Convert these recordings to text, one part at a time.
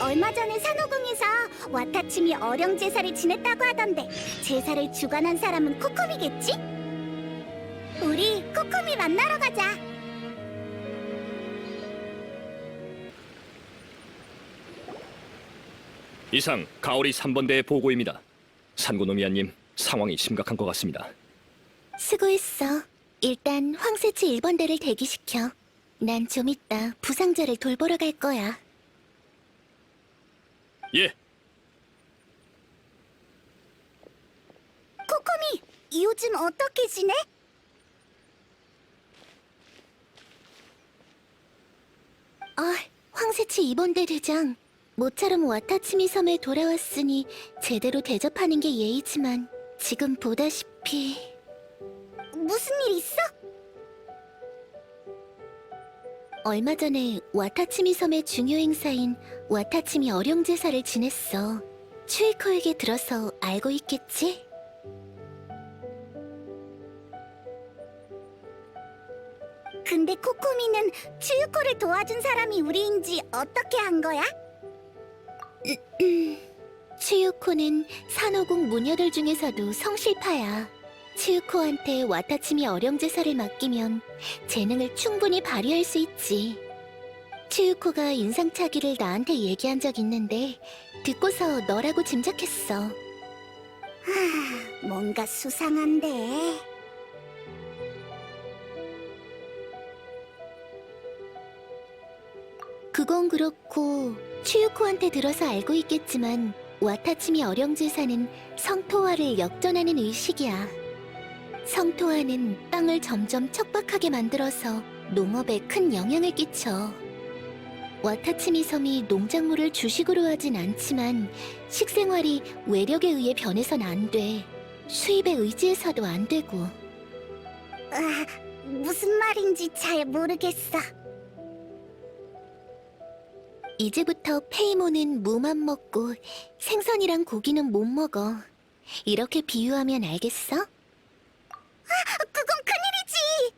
얼마 전에 산호궁에서 와타침이 어령 제사를 지냈다고 하던데 제사를 주관한 사람은 코코미겠지? 우리 코코미 만나러 가자. 이상 가오리 3번대의 보고입니다. 산고노미아님 상황이 심각한 것 같습니다. 수고했어. 일단 황새치 1번대를 대기시켜. 난 좀 이따 부상자를 돌보러 갈 거야. 예, 코코미, 요즘 어떻게 지내? 아, 황새치 2번대 대장. 모처럼 와타치미 섬에 돌아왔으니 제대로 대접하는 게 예의지만 지금 보다시피 무슨 일 있어? 얼마 전에 와타치미 섬의 중요 행사인 와타치미 어령 제사를 지냈어. 추이코에게 들어서 알고 있겠지? 근데 코코미는 추유코를 도와준 사람이 우리인지 어떻게 한 거야? 추유코는 산호궁 무녀들 중에서도 성실파야. 추유코한테 와타치미 어령제사를 맡기면 재능을 충분히 발휘할 수 있지. 추유코가 인상차기를 나한테 얘기한 적 있는데 듣고서 너라고 짐작했어. 하, 뭔가 수상한데. 그건 그렇고 추유코한테 들어서 알고 있겠지만 와타치미 어령제사는 성토화를 역전하는 의식이야. 성토화는 땅을 점점 척박하게 만들어서 농업에 큰 영향을 끼쳐. 와타치미 섬이 농작물을 주식으로 하진 않지만 식생활이 외력에 의해 변해선 안 돼. 수입에 의지해서도 안 되고. 아, 무슨 말인지 잘 모르겠어. 이제부터 페이모는 무만 먹고 생선이랑 고기는 못 먹어. 이렇게 비유하면 알겠어? 아, 그건 큰일이지!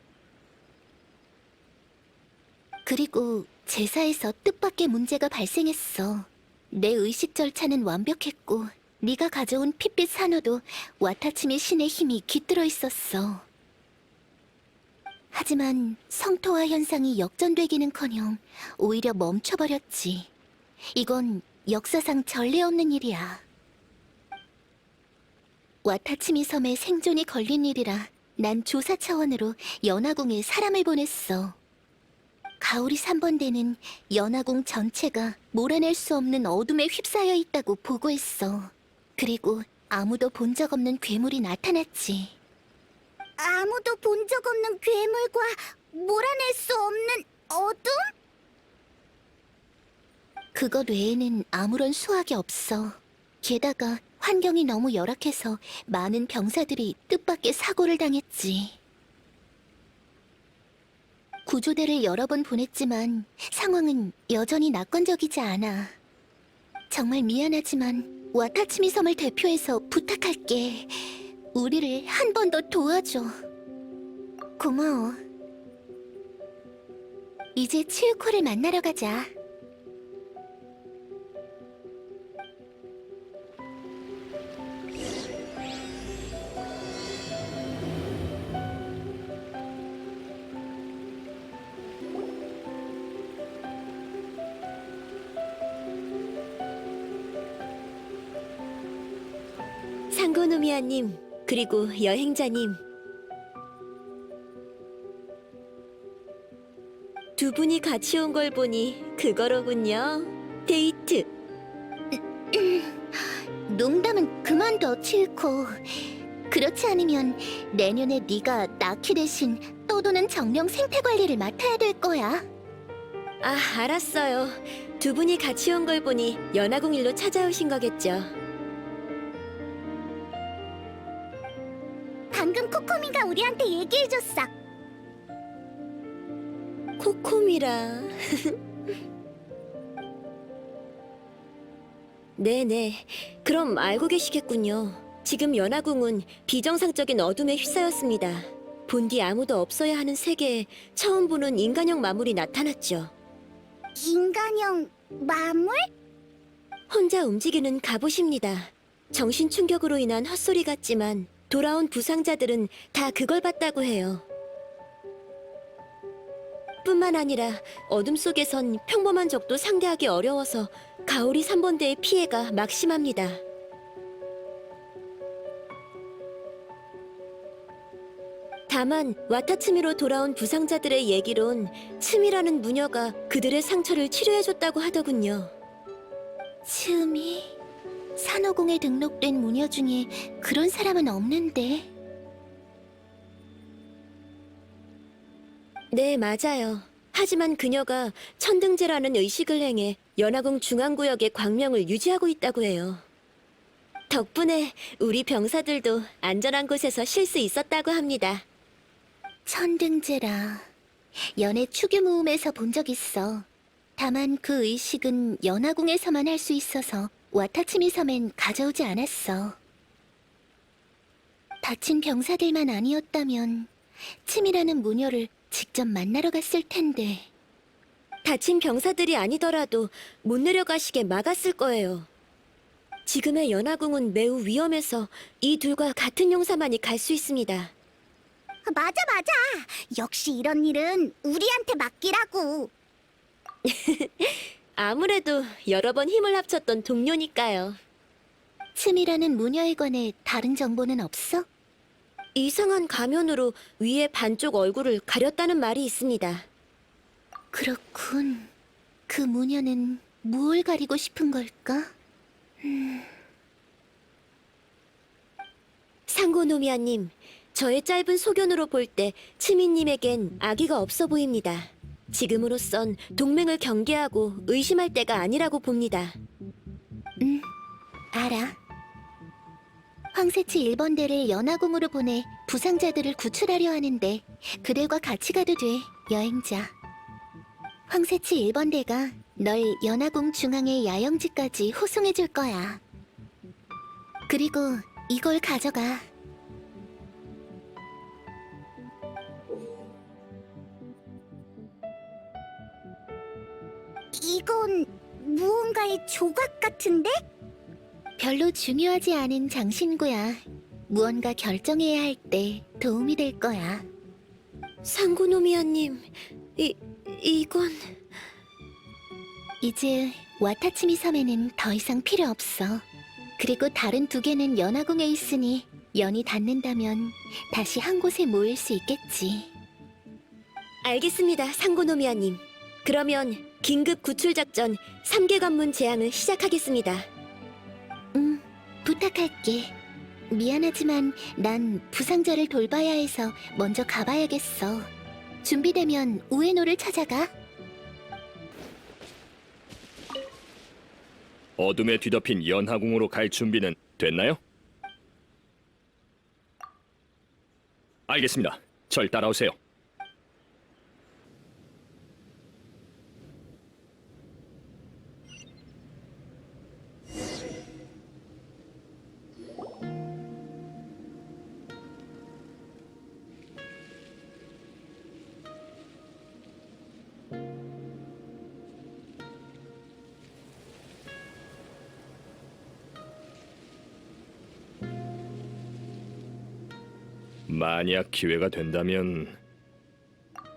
그리고 제사에서 뜻밖의 문제가 발생했어. 내 의식 절차는 완벽했고 네가 가져온 핏빛 산호도 와타치미 신의 힘이 깃들어 있었어. 하지만 성토화 현상이 역전되기는커녕 오히려 멈춰버렸지. 이건 역사상 전례 없는 일이야. 와타치미 섬의 생존이 걸린 일이라 난 조사 차원으로 연화궁에 사람을 보냈어. 가오리 3번대는 연화궁 전체가 몰아낼 수 없는 어둠에 휩싸여 있다고 보고했어. 그리고 아무도 본 적 없는 괴물이 나타났지. 아무도 본 적 없는 괴물과 몰아낼 수 없는 어둠? 그것 외에는 아무런 수학이 없어. 게다가 환경이 너무 열악해서 많은 병사들이 뜻밖의 사고를 당했지. 구조대를 여러 번 보냈지만 상황은 여전히 낙관적이지 않아. 정말 미안하지만 와타치미 섬을 대표해서 부탁할게. 우리를 한 번 더 도와줘. 고마워. 이제 치유코를 만나러 가자. 상고노미아님, 그리고 여행자님. 두 분이 같이 온 걸 보니 그거로군요. 데이트. 농담은 그만둬, 치유코. 그렇지 않으면 내년에 네가 나키 대신 떠도는 정령 생태 관리를 맡아야 될 거야. 아, 알았어요. 두 분이 같이 온 걸 보니 연화궁 일로 찾아오신 거겠죠. 코코미가 우리한테 얘기해줬어. 코코미라. 네네. 그럼 알고 계시겠군요. 지금 연화궁은 비정상적인 어둠에 휩싸였습니다. 본 뒤 아무도 없어야 하는 세계에 처음 보는 인간형 마물이 나타났죠. 인간형 마물? 혼자 움직이는 갑옷입니다. 정신 충격으로 인한 헛소리 같지만 돌아온 부상자들은 다 그걸 봤다고 해요. 뿐만 아니라 어둠 속에선 평범한 적도 상대하기 어려워서 가오리 3번대의 피해가 막심합니다. 다만 와타츠미로 돌아온 부상자들의 얘기론 츠미라는 무녀가 그들의 상처를 치료해줬다고 하더군요. 츠미 산호공에 등록된 무녀 중에 그런 사람은 없는데 네, 맞아요. 하지만 그녀가 천등제라는 의식을 행해 연화궁 중앙구역의 광명을 유지하고 있다고 해요. 덕분에 우리 병사들도 안전한 곳에서 쉴 수 있었다고 합니다. 천등제라 연애 추규 모음에서 본 적 있어. 다만 그 의식은 연화궁에서만 할 수 있어서 와타치미 섬엔 가져오지 않았어. 다친 병사들만 아니었다면 치미라는 무녀를 직접 만나러 갔을 텐데. 다친 병사들이 아니더라도 못 내려가시게 막았을 거예요. 지금의 연화궁은 매우 위험해서 이 둘과 같은 용사만이 갈 수 있습니다. 맞아 맞아 역시 이런 일은 우리한테 맡기라고 아무래도 여러 번 힘을 합쳤던 동료니까요. 치미라는 무녀에 관해 다른 정보는 없어? 이상한 가면으로 위에 반쪽 얼굴을 가렸다는 말이 있습니다. 그렇군. 그 무녀는 무엇을 가리고 싶은 걸까? 상고노미아님, 저의 짧은 소견으로 볼 때 치미님에겐 아기가 없어 보입니다. 지금으로선 동맹을 경계하고 의심할 때가 아니라고 봅니다. 응, 알아. 황새치 1번대를 연화궁으로 보내 부상자들을 구출하려 하는데 그들과 같이 가도 돼, 여행자. 황새치 1번대가 널 연화궁 중앙의 야영지까지 호송해 줄 거야. 그리고 이걸 가져가. 이건 무언가의 조각 같은데? 별로 중요하지 않은 장신구야. 무언가 결정해야 할 때 도움이 될 거야. 상고노미아님, 이, 이건... 이제 와타치미 섬에는 더 이상 필요 없어. 그리고 다른 두 개는 연화궁에 있으니 연이 닿는다면 다시 한 곳에 모일 수 있겠지. 알겠습니다, 상고노미아님. 그러면 긴급 구출 작전 3개 관문 제항을 시작하겠습니다. 응, 부탁할게. 미안하지만 난 부상자를 돌봐야 해서 먼저 가봐야겠어. 준비되면 우에노를 찾아가. 어둠에 뒤덮인 연하궁으로 갈 준비는 됐나요? 알겠습니다. 절 따라오세요. 만약 기회가 된다면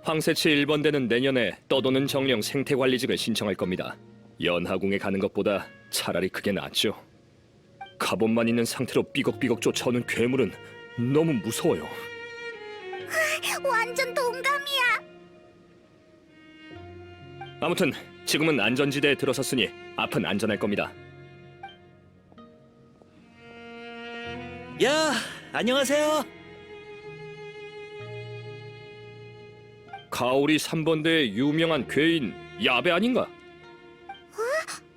황새치 1번 대는 내년에 떠도는 정령 생태관리직을 신청할 겁니다. 연하궁에 가는 것보다 차라리 그게 낫죠. 갑옷만 있는 상태로 삐걱삐걱 쫓아오는 괴물은 너무 무서워요. 완전 동감이야 아무튼 지금은 안전지대에 들어섰으니 앞은 안전할 겁니다. 야, 안녕하세요. 가오리 3번대의 유명한 괴인 야베 아닌가?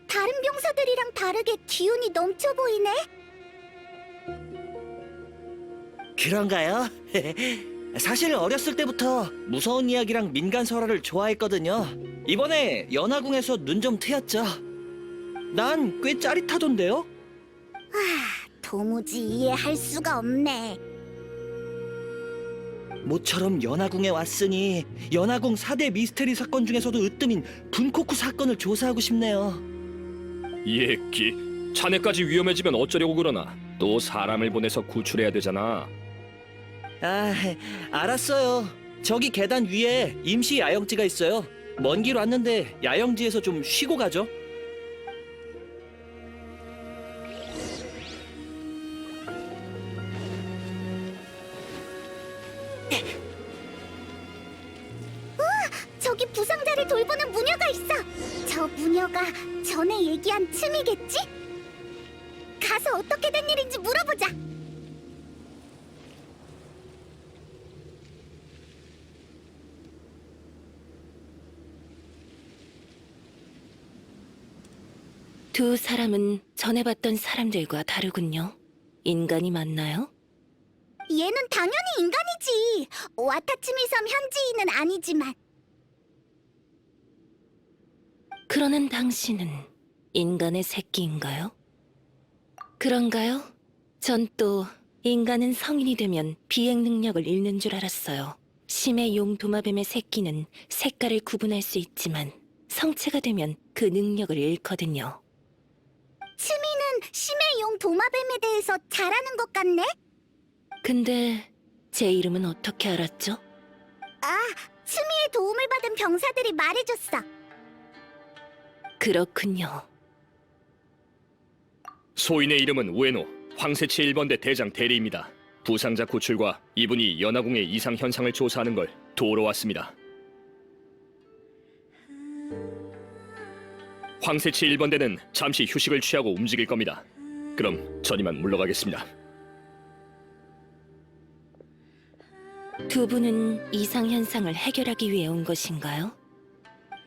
다른 병사들이랑 다르게 기운이 넘쳐 보이네 그런가요? 사실 어렸을 때부터 무서운 이야기랑 민간 설화를 좋아했거든요. 이번에 연화궁에서 눈 좀 트였죠. 난 꽤 짜릿하던데요? 도무지 이해할 수가 없네 모처럼 연화궁에 왔으니 연화궁 4대 미스테리 사건 중에서도 으뜸인 분코쿠 사건을 조사하고 싶네요. 예끼, 자네까지 위험해지면 어쩌려고 그러나? 또 사람을 보내서 구출해야 되잖아. 아, 알았어요. 저기 계단 위에 임시 야영지가 있어요. 먼 길 왔는데 야영지에서 좀 쉬고 가죠. 저기 부상자를 돌보는 무녀가 있어. 저 무녀가 전에 얘기한 춤이겠지? 가서 어떻게 된 일인지 물어보자. 두 사람은 전에 봤던 사람들과 다르군요. 인간이 맞나요? 얘는 당연히 인간이지. 와타츠미섬 현지인은 아니지만. 그러는 당신은 인간의 새끼인가요? 그런가요? 전 또 인간은 성인이 되면 비행 능력을 잃는 줄 알았어요. 심해 용 도마뱀의 새끼는 색깔을 구분할 수 있지만 성체가 되면 그 능력을 잃거든요. 츠미는 심해용 도마뱀에 대해서 잘 아는 것 같네? 근데 제 이름은 어떻게 알았죠? 아, 츠미의 도움을 받은 병사들이 말해줬어. 그렇군요. 소인의 이름은 우에노, 황새치 1번대 대장 대리입니다. 부상자 구출과 이분이 연화궁의 이상 현상을 조사하는 걸 도우러 왔습니다. 황새치 1번대는 잠시 휴식을 취하고 움직일 겁니다. 그럼 전 이만 물러가겠습니다. 두 분은 이상 현상을 해결하기 위해 온 것인가요?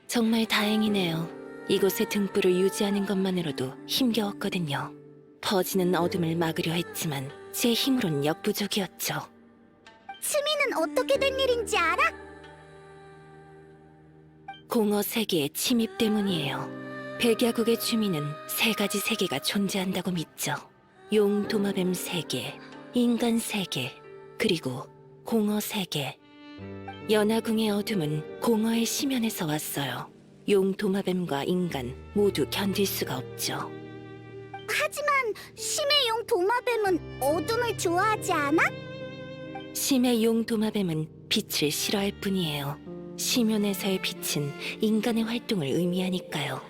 정말 다행이네요. 이곳의 등불을 유지하는 것만으로도 힘겨웠거든요. 퍼지는 어둠을 막으려 했지만 제 힘으론 역부족이었죠. 츠미는 어떻게 된 일인지 알아? 공허 세계의 침입 때문이에요. 백야국의 주민은 세 가지 세계가 존재한다고 믿죠. 용 도마뱀 세계, 인간 세계, 그리고 공허 세계. 연화궁의 어둠은 공허의 심연에서 왔어요. 용 도마뱀과 인간 모두 견딜 수가 없죠. 하지만 심해용 도마뱀은 어둠을 좋아하지 않아? 심해 용 도마뱀은 빛을 싫어할 뿐이에요. 심연에서의 빛은 인간의 활동을 의미하니까요.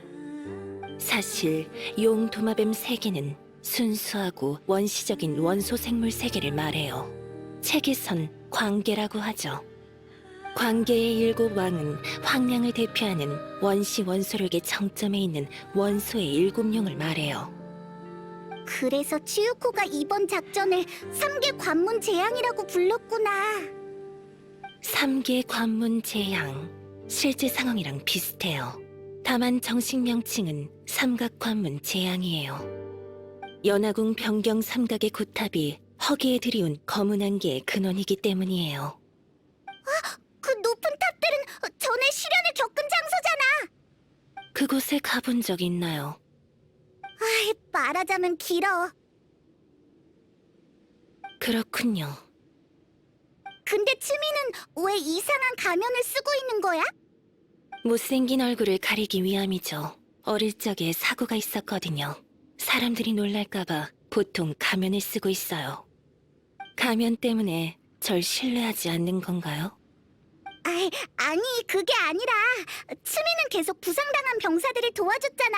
사실 용 도마뱀 세계는 순수하고 원시적인 원소 생물 세계를 말해요. 책에선 광계라고 하죠. 광계의 일곱 왕은 황량을 대표하는 원시 원소력의 정점에 있는 원소의 일곱 용을 말해요. 그래서 치유코가 이번 작전을 삼계 관문 재앙이라고 불렀구나. 삼계 관문 재앙 실제 상황이랑 비슷해요. 다만 정식 명칭은 삼각 관문 재앙이에요. 연화궁 변경 삼각의 고탑이 허기에 들이운 검은 안개의 근원이기 때문이에요. 그 높은 탑들은 전에 시련을 겪은 장소잖아. 그곳에 가본 적 있나요? 아이, 말하자면 길어. 그렇군요. 근데 츠미는 왜 이상한 가면을 쓰고 있는 거야? 못생긴 얼굴을 가리기 위함이죠. 어릴 적에 사고가 있었거든요. 사람들이 놀랄까봐 보통 가면을 쓰고 있어요. 가면 때문에 절 신뢰하지 않는 건가요? 아이, 아니, 그게 아니라 츠미는 계속 부상당한 병사들을 도와줬잖아.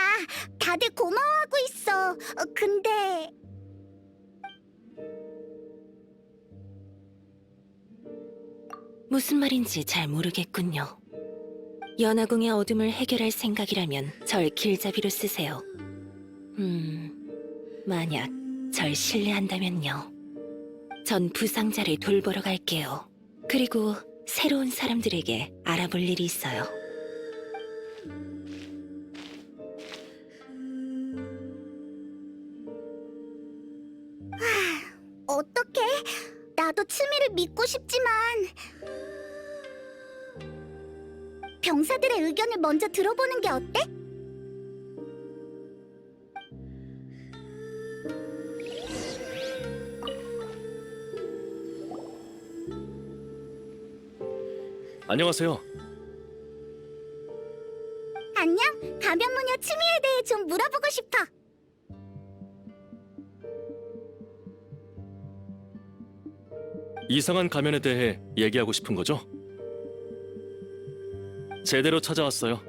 다들 고마워하고 있어. 어, 근데 무슨 말인지 잘 모르겠군요. 연화궁의 어둠을 해결할 생각이라면 절 길잡이로 쓰세요. 음, 만약 절 신뢰한다면요. 전 부상자를 돌보러 갈게요. 그리고 새로운 사람들에게 알아볼 일이 있어요. 어떡해? 나도 츠미를 믿고 싶지만 병사들의 의견을 먼저 들어보는 게 어때? 안녕하세요. 안녕, 가면무녀 츠미에 대해 좀 물어보고 싶어. 이상한 가면에 대해 얘기하고 싶은 거죠? 제대로 찾아왔어요.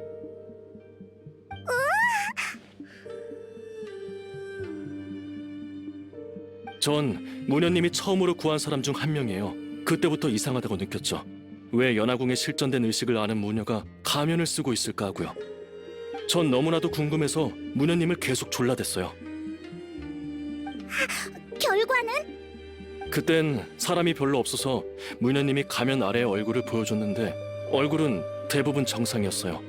전 무녀님이 처음으로 구한 사람 중 한 명이에요. 그때부터 이상하다고 느꼈죠. 왜 연화궁에 실전된 의식을 아는 무녀가 가면을 쓰고 있을까 하고요. 전 너무나도 궁금해서 무녀님을 계속 졸라댔어요. 결과는 그땐 사람이 별로 없어서 무녀님이 가면 아래의 얼굴을 보여줬는데 얼굴은 대부분 정상이었어요.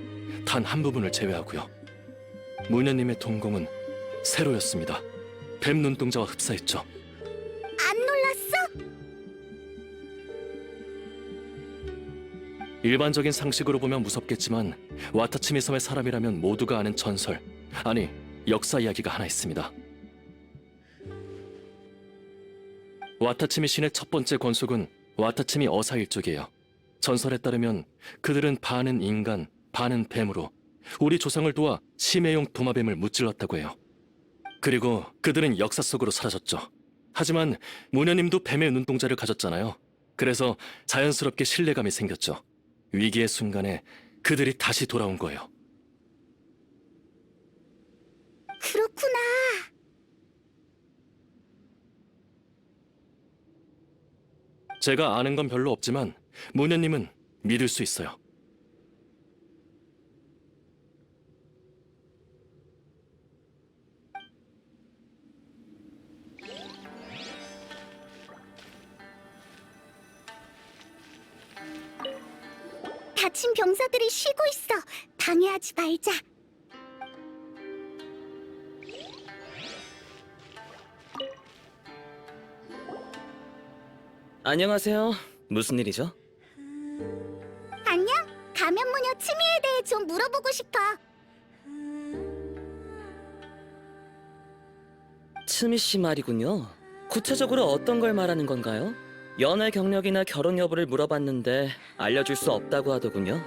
단 한 부분을 제외하고요. 무녀님의 동공은 세로였습니다. 뱀 눈동자와 흡사했죠. 일반적인 상식으로 보면 무섭겠지만 와타치미 섬의 사람이라면 모두가 아는 전설, 아니 역사 이야기가 하나 있습니다. 와타치미 신의 첫 번째 권속은 와타치미 어사 일족이에요. 전설에 따르면 그들은 반은 인간, 반은 뱀으로 우리 조상을 도와 심해용 도마뱀을 무찔렀다고 해요. 그리고 그들은 역사 속으로 사라졌죠. 하지만 무녀님도 뱀의 눈동자를 가졌잖아요. 그래서 자연스럽게 신뢰감이 생겼죠. 위기의 순간에 그들이 다시 돌아온 거예요. 그렇구나. 제가 아는 건 별로 없지만 무녀님은 믿을 수 있어요. 다친 병사들이 쉬고 있어. 방해하지 말자. 안녕하세요. 무슨 일이죠? 안녕. 가면무녀 취미에 대해 좀 물어보고 싶어. 츠미 씨 말이군요. 구체적으로 어떤 걸 말하는 건가요? 연애 경력이나 결혼 여부를 물어봤는데 알려줄 수 없다고 하더군요.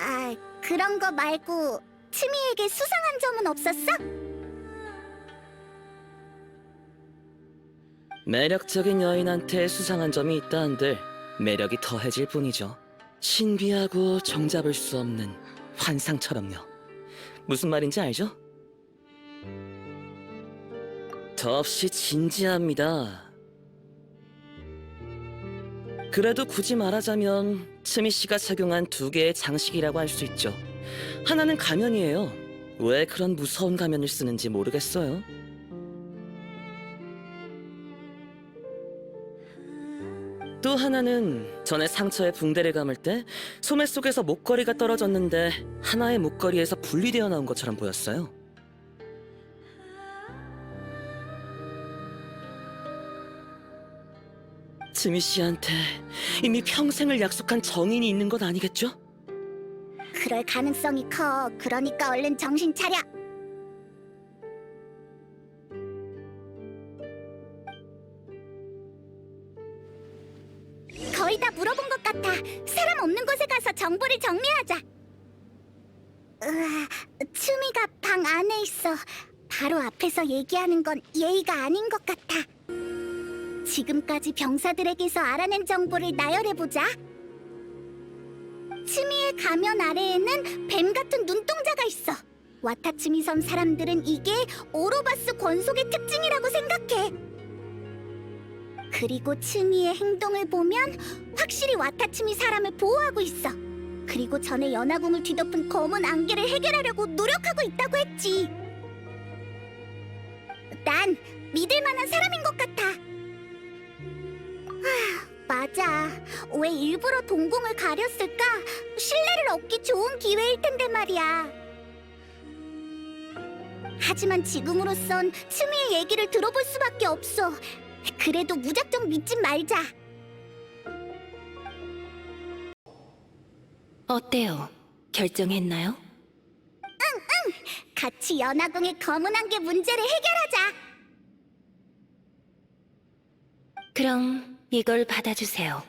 아, 그런 거 말고 취미에게 수상한 점은 없었어? 매력적인 여인한테 수상한 점이 있다 한들 매력이 더해질 뿐이죠. 신비하고 정잡을 수 없는 환상처럼요. 무슨 말인지 알죠? 더없이 진지합니다. 그래도 굳이 말하자면 츠미 씨가 착용한 두 개의 장식이라고 할 수 있죠. 하나는 가면이에요. 왜 그런 무서운 가면을 쓰는지 모르겠어요. 또 하나는 전에 상처에 붕대를 감을 때 소매 속에서 목걸이가 떨어졌는데 하나의 목걸이에서 분리되어 나온 것처럼 보였어요. 츠미 씨한테 이미 평생을 약속한 정인이 있는 것 아니겠죠? 그럴 가능성이 커. 그러니까 얼른 정신 차려. 거의 다 물어본 것 같아. 사람 없는 곳에 가서 정보를 정리하자. 으아, 추미가 방 안에 있어. 바로 앞에서 얘기하는 건 예의가 아닌 것 같아. 지금까지 병사들에게서 알아낸 정보를 나열해보자. 츠미의 가면 아래에는 뱀 같은 눈동자가 있어. 와타츠미 섬 사람들은 이게 오로바스 권속의 특징이라고 생각해. 그리고 츠미의 행동을 보면 확실히 와타츠미 사람을 보호하고 있어. 그리고 전에 연화궁을 뒤덮은 검은 안개를 해결하려고 노력하고 있다고 했지. 난 믿을 만한 사람인 것 같아. 하, 맞아. 왜 일부러 동공을 가렸을까? 신뢰를 얻기 좋은 기회일 텐데 말이야. 하지만 지금으로선 츠미의 얘기를 들어볼 수밖에 없어. 그래도 무작정 믿지 말자. 어때요? 결정했나요? 같이 연화궁의 검은 안개 문제를 해결하자. 그럼 이걸 받아주세요.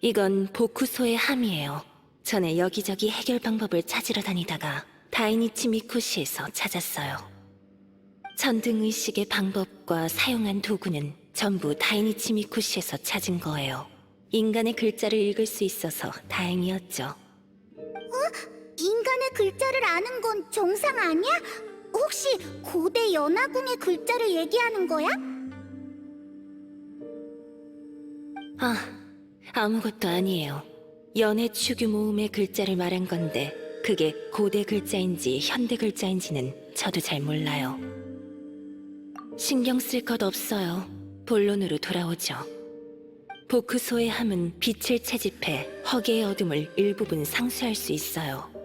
이건 복후소의 함이에요. 전에 여기저기 해결 방법을 찾으러 다니다가 다이니치 미쿠시에서 찾았어요. 전등 의식의 방법과 사용한 도구는 전부 다이니치 미쿠시에서 찾은 거예요. 인간의 글자를 읽을 수 있어서 다행이었죠. 인간의 글자를 아는 건 정상 아니야? 혹시 고대 연화궁의 글자를 얘기하는 거야? 아, 아무것도 아니에요. 연애 추규 모음의 글자를 말한 건데 그게 고대 글자인지 현대 글자인지는 저도 잘 몰라요. 신경 쓸 것 없어요. 본론으로 돌아오죠. 보크소의 함은 빛을 채집해 허계의 어둠을 일부분 상쇄할 수 있어요.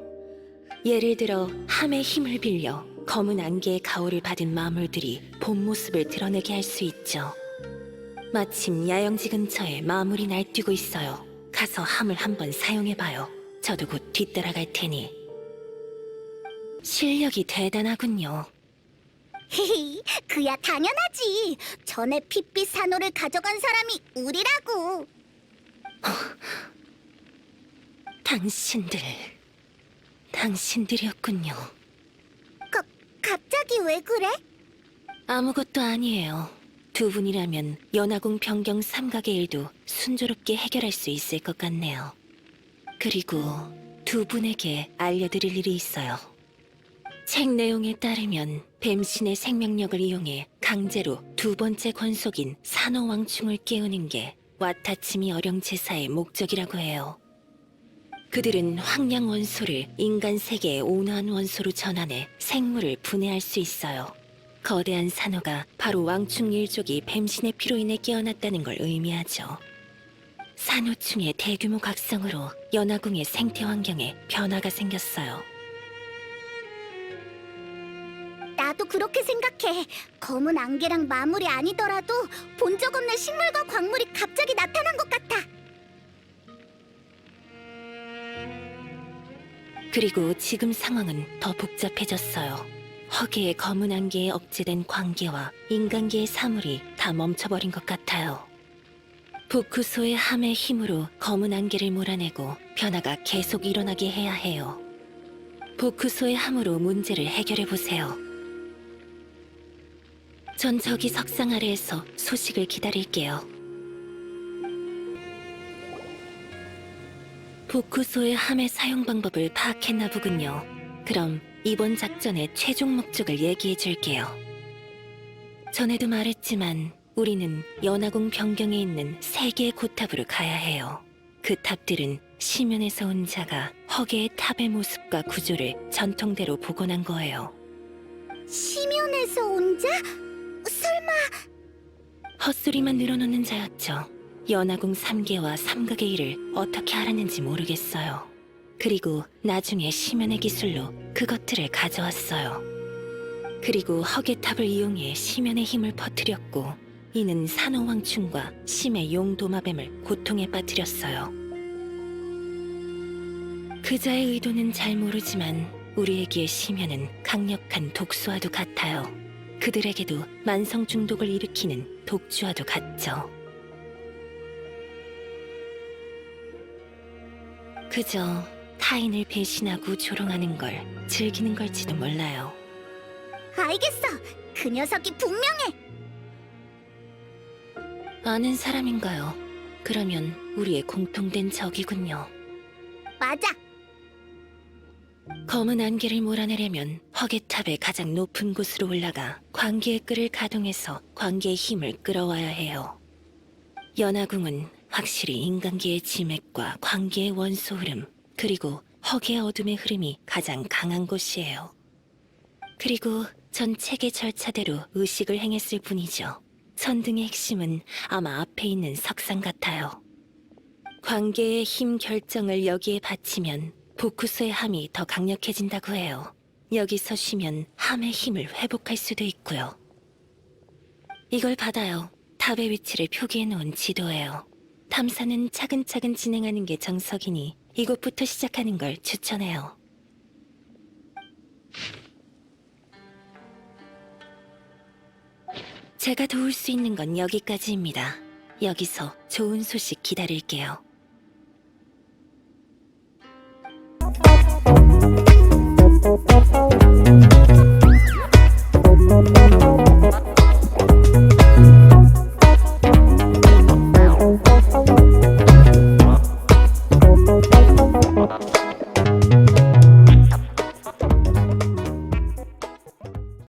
예를 들어 함의 힘을 빌려 검은 안개의 가호를 받은 마물들이 본 모습을 드러내게 할 수 있죠. 마침 야영지 근처에 마물이 날뛰고 있어요. 가서 함을 한번 사용해봐요. 저도 곧 뒤따라갈 테니. 실력이 대단하군요. 헤헤, 그야 당연하지. 전에 핏빛 산호를 가져간 사람이 우리라고. 당신들, 당신들이었군요. 가, 갑자기 왜 그래? 아무것도 아니에요. 두 분이라면 연화궁 변경 삼각의 일도 순조롭게 해결할 수 있을 것 같네요. 그리고 두 분에게 알려드릴 일이 있어요. 책 내용에 따르면 뱀신의 생명력을 이용해 강제로 두 번째 권속인 산호왕충을 깨우는 게 와타치미 어령 제사의 목적이라고 해요. 그들은 황량 원소를 인간 세계의 온화한 원소로 전환해 생물을 분해할 수 있어요. 거대한 산호가 바로 왕충 일족이 뱀신의 피로 인해 깨어났다는 걸 의미하죠. 산호충의 대규모 각성으로 연화궁의 생태 환경에 변화가 생겼어요. 나도 그렇게 생각해. 검은 안개랑 마물이 아니더라도 본 적 없는 식물과 광물이 갑자기 나타난 것 그리고 지금 상황은 더 복잡해졌어요. 허계의 검은 안개에 억제된 광계와 인간계의 사물이 다 멈춰버린 것 같아요. 보쿠소의 함의 힘으로 검은 안개를 몰아내고 변화가 계속 일어나게 해야 해요. 보쿠소의 함으로 문제를 해결해 보세요. 전 저기 석상 아래에서 소식을 기다릴게요. 보쿠소의 함의 사용 방법을 파악했나 보군요. 그럼 이번 작전의 최종 목적을 얘기해 줄게요. 전에도 말했지만 우리는 연화궁 변경에 있는 세 개의 고탑으로 가야 해요. 그 탑들은 시면에서 온 자가 허계의 탑의 모습과 구조를 전통대로 복원한 거예요. 시면에서 온 자? 설마 헛소리만 늘어놓는 자였죠. 연화궁 3개와 삼각의 일을 어떻게 알았는지 모르겠어요. 그리고 나중에 시면의 기술로 그것들을 가져왔어요. 그리고 허계탑을 이용해 시면의 힘을 퍼뜨렸고 이는 산호왕충과 심의 용도마뱀을 고통에 빠뜨렸어요. 그자의 의도는 잘 모르지만 우리에게 시면은 강력한 독수와도 같아요. 그들에게도 만성 중독을 일으키는 독주와도 같죠. 그저 타인을 배신하고 조롱하는 걸 즐기는 걸지도 몰라요. 알겠어. 그 녀석이 분명해. 아는 사람인가요? 그러면 우리의 공통된 적이군요. 맞아. 검은 안개를 몰아내려면 허계탑의 가장 높은 곳으로 올라가 광기의 끈을 가동해서 광기의 힘을 끌어와야 해요. 연화궁은 확실히 인간계의 지맥과 광기의 원소 흐름, 그리고 허계의 어둠의 흐름이 가장 강한 곳이에요. 그리고 전 책의 절차대로 의식을 행했을 뿐이죠. 천등의 핵심은 아마 앞에 있는 석상 같아요. 관계의 힘 결정을 여기에 바치면 보쿠스의 함이 더 강력해진다고 해요. 여기서 쉬면 함의 힘을 회복할 수도 있고요. 이걸 받아요. 탑의 위치를 표기해 놓은 지도예요. 탐사는 차근차근 진행하는 게 정석이니 이곳부터 시작하는 걸 추천해요. 제가 도울 수 있는 건 여기까지입니다. 여기서 좋은 소식 기다릴게요.